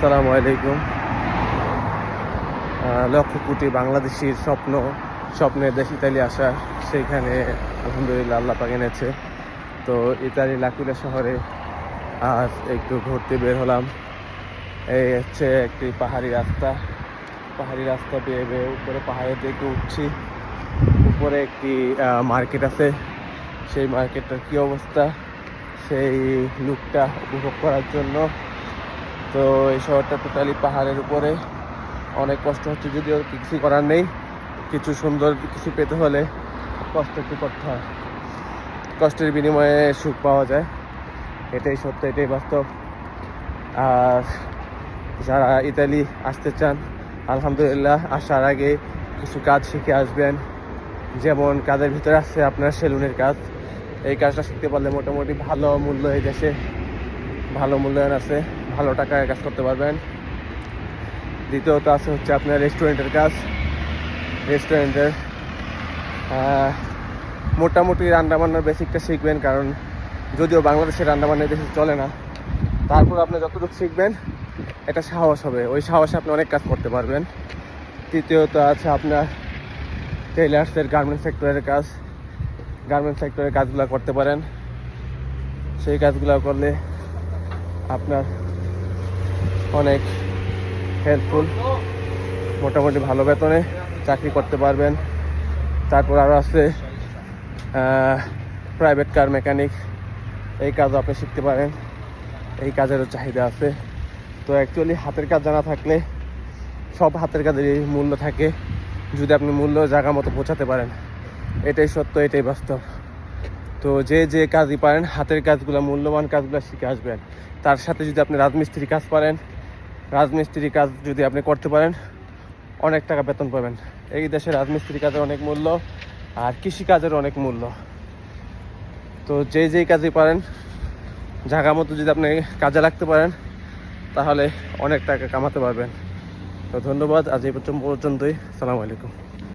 আসসালামু আলাইকুম। লক্ষ কোটি বাংলাদেশির স্বপ্ন স্বপ্নের দেশ ইতালি আসা সেইখানে আলহামদুলিল্লাহ আল্লাহ পাক এনেছে। তো ইতালি লাকুলা শহরে আজ একটু ঘুরতে বের হলাম। এই হচ্ছে একটি পাহাড়ি রাস্তা। পাহাড়ি রাস্তা বেয়ে বেয়ে উপরে পাহাড়ের দিকে উঠছি। উপরে একটি মার্কেট আছে। সেই মার্কেটটার কী অবস্থা? সেই লুকটা উপভোগ করার জন্য তো এই শহরটা টোটালি পাহাড়ের উপরে। অনেক কষ্ট হচ্ছে যদিও কিছু করার নেই। কিছু সুন্দর কিছু পেতে হলে কষ্ট একটু করতে হয়। কষ্টের বিনিময়ে সুখ পাওয়া যায়। এটাই সত্য, এটাই বাস্তব। আর যারা ইতালি আসতে চান, আলহামদুলিল্লাহ, আসার আগে কিছু কাজ শিখে আসবেন। যেমন কাজের ভিতরে আছে আপনার সেলুনের কাজ। এই কাজটা শিখতে পারলে মোটামুটি ভালো মূল্য এই দেশে, ভালো মূল্যায়ন আছে। ভালো টাকায় কাজ করতে পারবেন। দ্বিতীয়ত আছে হচ্ছে আপনার রেস্টুরেন্টের কাজ। রেস্টুরেন্টের মোটামুটি রান্নাবান্নার বেসিকটা শিখবেন, কারণ যদিও বাংলাদেশের রান্নাবান্না দেশে চলে না, তারপর আপনি যতটুকু শিখবেন, এটা সাহস হবে। ওই সাহসে আপনি অনেক কাজ করতে পারবেন। তৃতীয়ত আছে আপনার টেইলার্সের গার্মেন্টস সেক্টরের কাজ। গার্মেন্টস সেক্টরের কাজগুলো করতে পারেন। সেই কাজগুলো করলে আপনার অনেক হেল্পফুল মোটামুটি ভালো বেতনে চাকরি করতে পারবেন। তারপর আরও আছে প্রাইভেট কার মেকানিক এই কাজও আপনি শিখতে পারেন। এই কাজেরও চাহিদা আছে। তো অ্যাকচুয়ালি হাতের কাজ জানা থাকলে সব হাতের কাজেরই মূল্য থাকে। যদি আপনি মূল্য জায়গা মতো পৌঁছাতে পারেন, এটাই সত্য, এটাই বাস্তব। তো যে যে কাজই পারেন, হাতের কাজগুলো, মূল্যবান কাজগুলো শিখে আসবেন। তার সাথে যদি আপনি রাজমিস্ত্রি কাজ পারেন রাজমিস্ত্রি কাজ যদি আপনি করতে পারেন, অনেক টাকা বেতন পাবেন। এই দেশে রাজমিস্ত্রি কাজের অনেক মূল্য আর কৃষি কাজের অনেক মূল্য। তো যে যেই কাজই পারেন, জায়গা মতো যদি আপনি কাজে লাগতে পারেন, তাহলে অনেক টাকা কামাতে পারবেন। তো ধন্যবাদ, আজ এই পর্যন্তই। সালামু আলাইকুম।